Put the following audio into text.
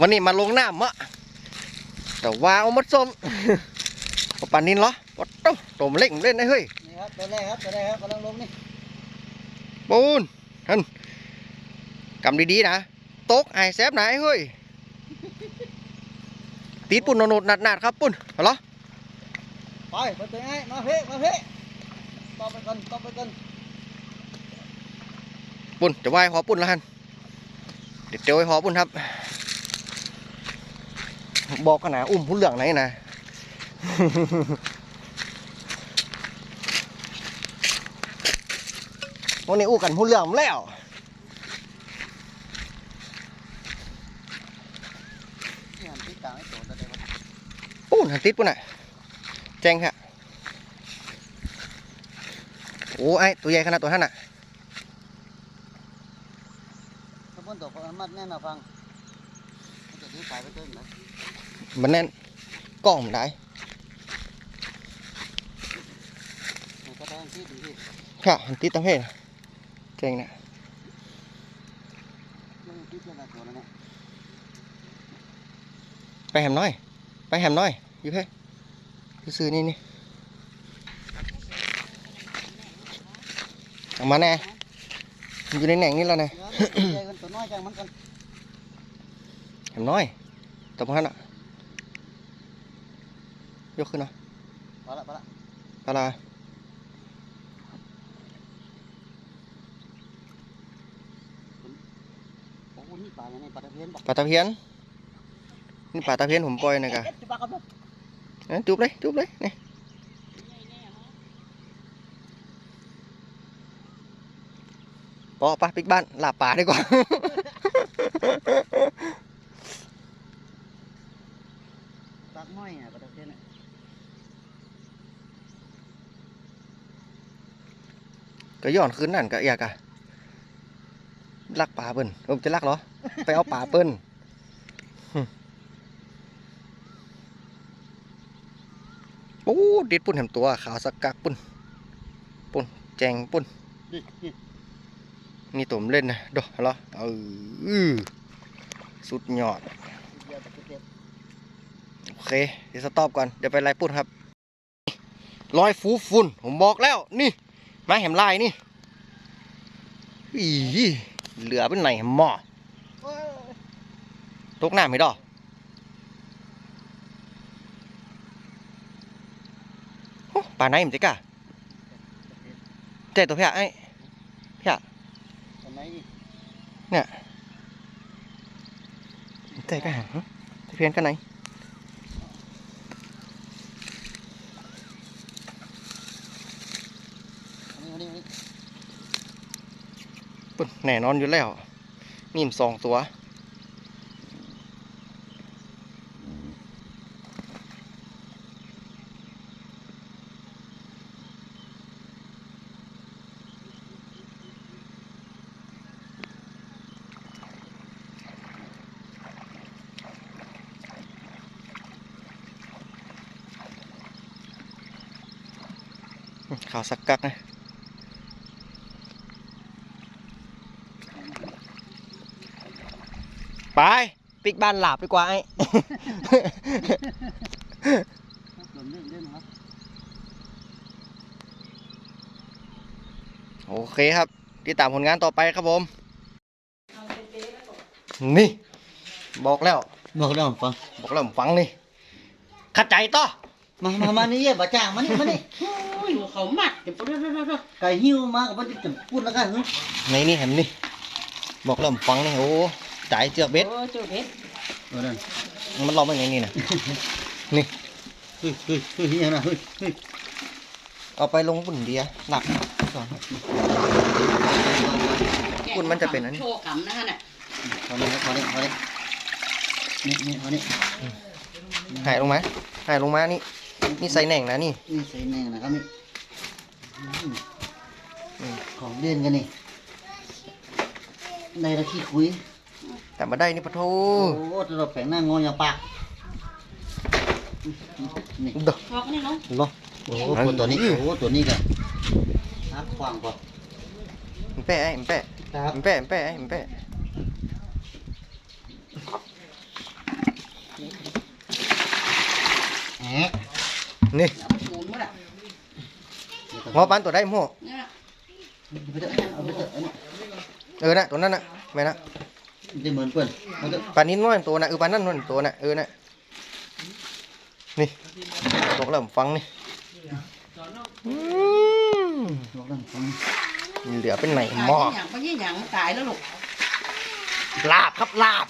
วันนี้มาลงน้ำมะแต่ว่าเอามัดส้มเอาปลานินเหรอวัดโต้ตัวมันเล็กมันเล่นได้เฮ้ยนี่ครับตัวแรกครับตัวแรกครับกำลังลงนี่ปูนท่านกำดีๆนะตกไอ้แซบไหนเฮ้ยตีดปุ่นโนดๆหนัดๆครับปุ่นเอาเหรอไปไปตัวไอ้มาเพ่มาเพ่ต่อไปกันต่อไปกันปุ่นจะไหวหอปุ่นแล้วฮัน เดี๋ยวเดี๋ยวไว้หอปุ่นครับ บอกขนาดอุ้มผู้เหลืองไหนนะวันนี้อู้กันผู้เหลืองแล้วนี่หันที่กลางให้ตัวตัวเดียวปูนหันติดปุ่นอะ แจ้งค่ะโอ้ไอตัวใหญ่ขนาดตัวท่านอะ ถ้าพ้ นตัวก็มัดแน่นมาฟังมันจะถือสายไปเติมนะมันแน่นกล้องมันได้มันก็ได้ที่ดีที่ค่ะหันติดตั้งเพศแจ้งนะมันที่เพื่อนตัวนั้นเนี่ยไปแหมน้อย ไปแหมน้อย อยู่เพ่ซื้อๆนี่นี่เอามาแน่มันอยู่ในแหน่งนี่แล้วนะ เดี๋ยวใหญ่กันตัวน้อยจังมันกันแหมน้อยตบมันอะยกขึ้นนะไปละไปละปลาลาโอ้โหนี่ปลาอย่างนี้ปลาตะเพียนบอกปลาตะเพียนนี่ปลาตะเพียนผมปล่อยนะกะเอ๊ะจะปลากระบอกเอ้ยจุบเลยจุบเลยนี่ ปอปลาปิกบ้านลาบป่าดีกว่าปลากน้อยอะปลาตะเพียนอะก็ย้อนคืนนั่นก็อยากอะลักป่าเปิ้นผมจะลักเหรอ ไปเอาป่าเปิ้นหึโอ้ดิดปุ่นแหมตัวขาวสักกักปุ่นปุ่นแจงปุ่น นี่นี่ นี่ตมเล่นนะดอเหรอเอออื้อสุดยอดเดียวตะเพียนโอเค เดี๋ยวสต็อปก่อน เดี๋ยวไปไล่ปุ่นครับลอยฟูฝุ่นผมบอกแล้ว นี่มาแหมลายนี่อีเหลือเป็นไหนหมอตกน้ำไม่ดอป่าไหนมันจะกะเจ๊ตัวเพียไอ้ตัว ไหนอีกเจ๊กะหางตะเพียนกันไหนอันนี้อันนี้อันนี้ปุ่นแน่นอนอยู่แล้วนี่มนสองตัว ข่าวสักกักนะไป ปิกบ้านหลับดีกว่าไอ้หล่นเล่นเล่นครับโอเคครับ ติดตามผลงานต่อไปครับผม นี่ บอกแล้ว บอกแล้วฟัง บอกแล้วผมฟังนี่ขัดใจต่อ มามามานี่เย่บะจ่างมานี่มานี่อยู่เขาหมัดเดี๋ยวเดี๋ยวเดี๋ยวเดี๋ยวไก่หิ้วมากับมันจะพูดแล้วกันเนอะในนี่เห็นนี่บอกแล้วผมฟังนี่โอ้จ่ายเจือกเบ็ดโอ้เจ้าเบ็ดเออนั่นมันรอมาอย่างนี้นะเฮ้ยเฮ้ยเฮ้ยเฮ้ยยังไงเฮ้ยเฮ้ยเอาไปลงปุ่นเดียหลักก่อนคุณมันจะเป็นอันนี้โชว์กำนะฮะน่ะพอนี่พอนี่พอนี่นี่นี่พอนี่หายลงมาหายลงมานี่ นี่ใส่แหน่งนะนี่นี่ใส่แน่นะครับนี่อืมอืมของเล่นกันนี่ในตะขี้คุย แต่มาได้นี่ปะโทโอ้จะเราแปลงหน้างออย่างปากนี่เด้อชอกนี่เนาะเนาะโอ้โหตัวนี้โอ้ตัวนี้กันนักขวางกว่ามันแปะไอ้มันแปะครับมันแปะมันแปะไอ้มันแปะ นี่เอาไปปูนมาละงอปันตัวได้หม้อเนี่ยไปเถอะเอาไปเถอะอันนี้เออนะตัวนั้นน่ะแม่นะมันจะเหมือนเพื่อนเอาเถอะปลานิ้นน้อยตัวน่ะเออปลานั่นน้อยตัวน่ะเออน่ะนี่ตกแล้วผมฟังนี่อืมบอกดังฟังเหลือเป็นไหนตายหม้ออย่างไปยี่หยังมันตายแล้วลูกลาบครับลาบ